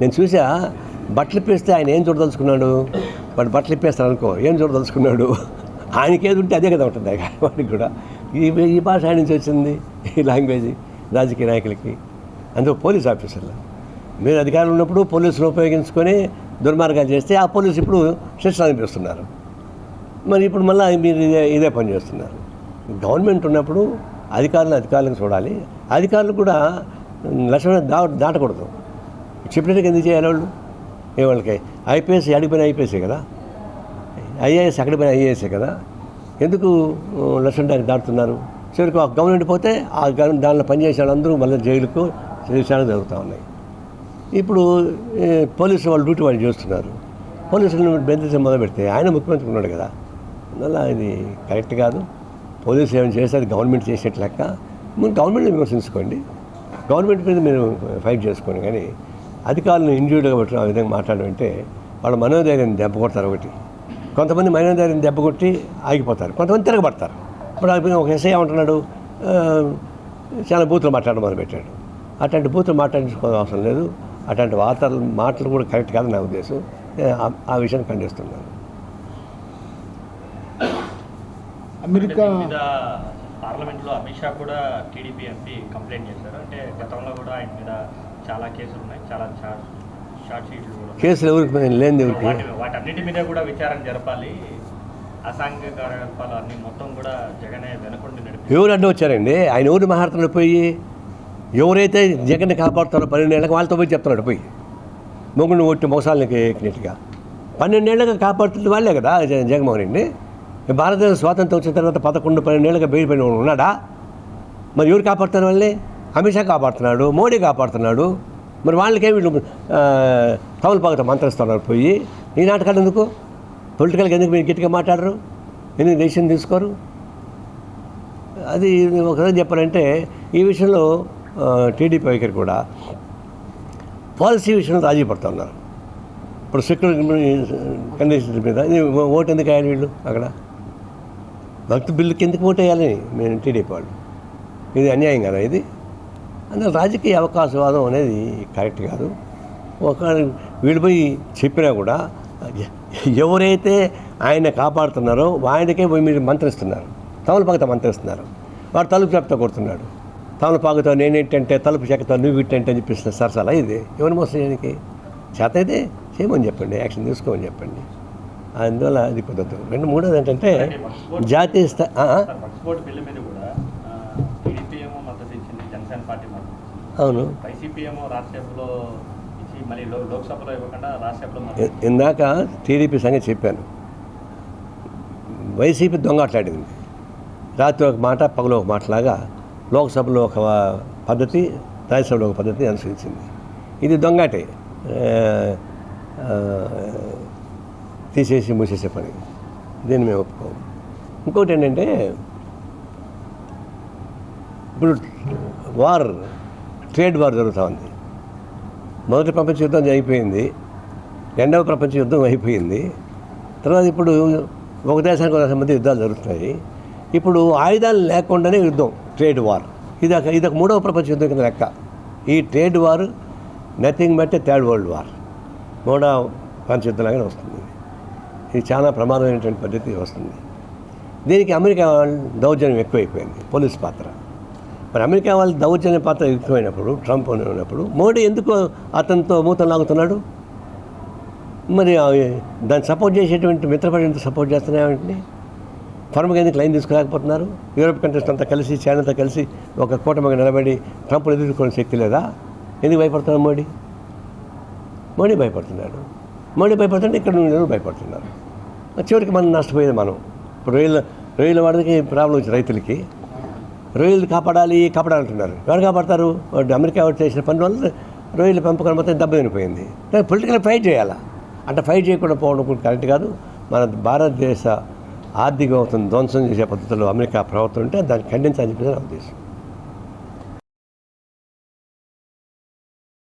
నేను చూసా బట్టలు ఇప్పేస్తే ఆయన ఏం చూడదలుచుకున్నాడు? వాడు బట్టలు ఇప్పేస్తాడు అనుకో ఏం చూడదలుచుకున్నాడు? ఆయనకి ఏది ఉంటే అదే కదా ఉంటుంది వాడికి కూడా. ఈ ఈ భాష ఆయన నుంచి వచ్చింది ఈ లాంగ్వేజ్ రాజకీయ నాయకులకి. అందుకు పోలీస్ ఆఫీసర్లు. మీరు అధికారులు ఉన్నప్పుడు పోలీసులు ఉపయోగించుకొని దుర్మార్గాలు చేస్తే ఆ పోలీసు ఇప్పుడు శిక్ష అనిపిస్తున్నారు. మరి ఇప్పుడు మళ్ళీ మీరు ఇదే ఇదే పని చేస్తున్నారు. గవర్నమెంట్ ఉన్నప్పుడు అధికారులు అధికారులను చూడాలి. అధికారులు కూడా లక్ష్మణ దా దాటకూడదు. చెప్పినట్టుగా ఎందుకు చేయాలి వాళ్ళు? ఏ వాళ్ళకి? ఐపీఎస్ అడిగిపోయిన ఐపీఎస్ఏ కదా? ఐఏఎస్ అక్కడ పోయిన ఐఏఎస్ఏ కదా? ఎందుకు లక్ష్మణ దానికి దాటుతున్నారు? చివరికి ఆ గవర్నమెంట్ పోతే ఆ గవర్నమెంట్ దానిలో పనిచేసే వాళ్ళందరూ మళ్ళీ జైలుకు విషయాలు జరుగుతూ ఉన్నాయి. ఇప్పుడు పోలీసు వాళ్ళు డ్యూటీ వాళ్ళు చేస్తున్నారు. పోలీసులను బెదిరించడం మొదలు పెడితే ఆయన ముఖ్యమంత్రి ఉన్నాడు కదా? అందువల్ల ఇది కరెక్ట్ కాదు. పోలీసులు ఏమైనా చేస్తే అది గవర్నమెంట్ చేసేట లెక్క. మీరు గవర్నమెంట్ని విమర్శించుకోండి. గవర్నమెంట్ మీద మీరు ఫైట్ చేసుకోండి కానీ అధికారులను ఇంజూర్డ్గా పెట్టడం ఆ విధంగా మాట్లాడడం అంటే వాళ్ళ మనోధైర్యం దెబ్బ కొడతారు ఒకటి. కొంతమంది మనోధైర్యం దెబ్బ కొట్టి ఆగిపోతారు. కొంతమంది తిరగబడతారు. ఇప్పుడు ఆ ఒక ఎస్ఐ ఏమంటున్నాడు చాలా బూతులు మాట్లాడడం మొదలుపెట్టాడు. అట్లాంటి బూతులు మాట్లాడించుకోవాల్సిన అవసరం లేదు. అట్లాంటి వార్తలు మాటలు కూడా కరెక్ట్ కాదు నా ఉద్దేశం. నేను ఆ- విషయాన్ని ఖండిస్తున్నాను. అమెరికా పార్లమెంట్లో అమిత్ షా కూడా టీడీపీ ఎంపీ కంప్లైంట్ చేశారు. అంటే గతంలో కూడా ఆయన మీద చాలా కేసులు ఉన్నాయి చాలా చార్జ్ షార్ట్ షీట్లు కూడా ఉన్నాయి. కేసులు ఎవరికి లేని ఎవరికి వాటి వాటన్నిటి మీద కూడా విచారణ జరపాలి. అసాంఘిక కార్యకలాపాలు అన్ని మొత్తం కూడా జగనే వెనకుండి నడిపి ఎవరు అడ్డం వచ్చారండి? ఆయన ఎవరు మాట్లాడుతున్నాడు పోయి? ఎవరైతే జగన్ని కాపాడుతారో పన్నెండేళ్ళకి వాళ్ళతో పోయి చెప్తున్నాడు పోయి. మొగుడిని కొట్టి మొగసాలకి ఎక్కినట్టుగా పన్నెండేళ్ళగా కాపాడుతుంది వాళ్ళే కదా జగన్మోహన్ రెడ్డి. భారతదేశం స్వాతంత్రం వచ్చిన తర్వాత పదకొండు పన్నెండేళ్ళగా బెయిల్ పైన ఉన్నాడా? మరి ఎవరు కాపాడుతున్నారు వాళ్ళని? అమిత్ షా కాపాడుతున్నాడు మోడీ కాపాడుతున్నాడు. మరి వాళ్ళకే వీళ్ళు తమలపాకతో మంత్రిస్తున్నారు పోయి ఈ నాటకాలు ఎందుకు? పొలిటికల్గా ఎందుకు మీరు గట్టిగా మాట్లాడరు? ఎందుకు డెసిషన్ తీసుకోరు? అది ఒకసారి చెప్పాలంటే ఈ విషయంలో టీడీపీ వైఖరి కూడా పాలసీ విషయంలో రాజీ పడుతూ ఉన్నారు ఇప్పుడు సెక్యూరిటీ కండిషన్స్ మీద ఓటు ఎందుకు వేయాలి వీళ్ళు అక్కడ? భక్తి బిల్లుకి ఎందుకు ఓటు వేయాలి? మేము టీడీపీ వాళ్ళు. ఇది అన్యాయం కదా ఇది? అందులో రాజకీయ అవకాశవాదం అనేది కరెక్ట్ కాదు. ఒక వీళ్ళు పోయి చెప్పినా కూడా ఎవరైతే ఆయన కాపాడుతున్నారో ఆయనకే పోయి మీరు మంత్రిస్తున్నారు. తమలపాకతో మంత్రిస్తున్నారు. వాడు తలుపు చెప్తా కొడుతున్నాడు. తమలపాకతో నేనేంటంటే తలుపు చెక్కతో నువ్వు ఇట్టంటే అని చెప్పిస్తున్న సరసాలా ఇది. ఎవరిని మోసం చేయడానికి? చేత అయితే చేయమని చెప్పండి యాక్షన్ తీసుకోమని చెప్పండి. అందువల్ల అది కుదరదు. రెండు మూడోది ఏంటంటే జాతీయ స్థా మద్దతు ఇందాక టీడీపీ సంగతి చెప్పాను. వైసీపీ దొంగ ఆటలాడింది. రాత్రి ఒక మాట పగలు ఒక మాటలాగా లోక్సభలో ఒక పద్ధతి రాజ్యసభలో ఒక పద్ధతి అనుసరించింది. ఇది దొంగాటే తీసేసి మూసేసే పని. దీన్ని మేము ఒప్పుకోము. ఇంకోటి ఏంటంటే ఇప్పుడు వార్ ట్రేడ్ వార్ జరుగుతూ ఉంది. మొదటి ప్రపంచ యుద్ధం అయిపోయింది. రెండవ ప్రపంచ యుద్ధం అయిపోయింది. తర్వాత ఇప్పుడు ఒక దేశానికి ఒక దేశం మధ్య యుద్ధాలు జరుగుతున్నాయి. ఇప్పుడు ఆయుధాలు లేకుండానే యుద్ధం ట్రేడ్ వార్. ఇది ఒక ఇది ఒక మూడవ ప్రపంచ యుద్ధం కింద లెక్క. ఈ trade war nothing but third world war. మూడవ ప్రపంచ యుద్ధంలాగానే వస్తుంది. ఇది చాలా ప్రమాదమైనటువంటి పద్ధతి వస్తుంది. దీనికి అమెరికా దౌర్జన్యం ఎక్కువైపోయింది. పోలీస్ పాత్ర. మరి అమెరికా వాళ్ళు దౌర్జన్య పాత్ర యుక్తమైనప్పుడు ట్రంప్ ఉన్నప్పుడు మోడీ ఎందుకు అతనితో మూతం లాగుతున్నాడు? మరి దాన్ని సపోర్ట్ చేసేటువంటి మిత్రపడి ఎందుకు సపోర్ట్ చేస్తున్నాయంటే ఫర్మ్గా ఎందుకు లైన్ తీసుకురాకపోతున్నారు యూరోప్ కంట్రీస్ అంతా కలిసి చైనాతో కలిసి ఒక కూటమిగా నిలబడి ట్రంప్ ఎదుర్కొనే శక్తి లేదా? ఎందుకు భయపడుతున్నారు మోడీ? మోడీ భయపడుతున్నాడు. మోడీ భయపడుతుంటే ఇక్కడ నుండి భయపడుతున్నారు? చివరికి మనం నష్టపోయేది మనం. ఇప్పుడు రొయ్యల రొయ్యల వాడికి ప్రాబ్లం వచ్చి రైతులకి. రొయ్యలు కాపాడాలి కాపాడాలంటున్నారు. ఎవరు కాపాడతారు? అమెరికా వాడు చేసిన పని వల్ల రొయ్యల పెంపకం మొత్తం దెబ్బ తినిపోయింది. పొలిటికల్ ఫైట్ చేయాలా? అంటే ఫైట్ చేయకుండా పోవడం కూడా కరెక్ట్ కాదు. మన భారతదేశ ఆర్థిక వ్యవస్థను ధ్వంసం చేసే పద్ధతిలో అమెరికా ప్రభుత్వం ఉంటే దాన్ని ఖండించాలని చెప్పి నా ఉద్దేశం.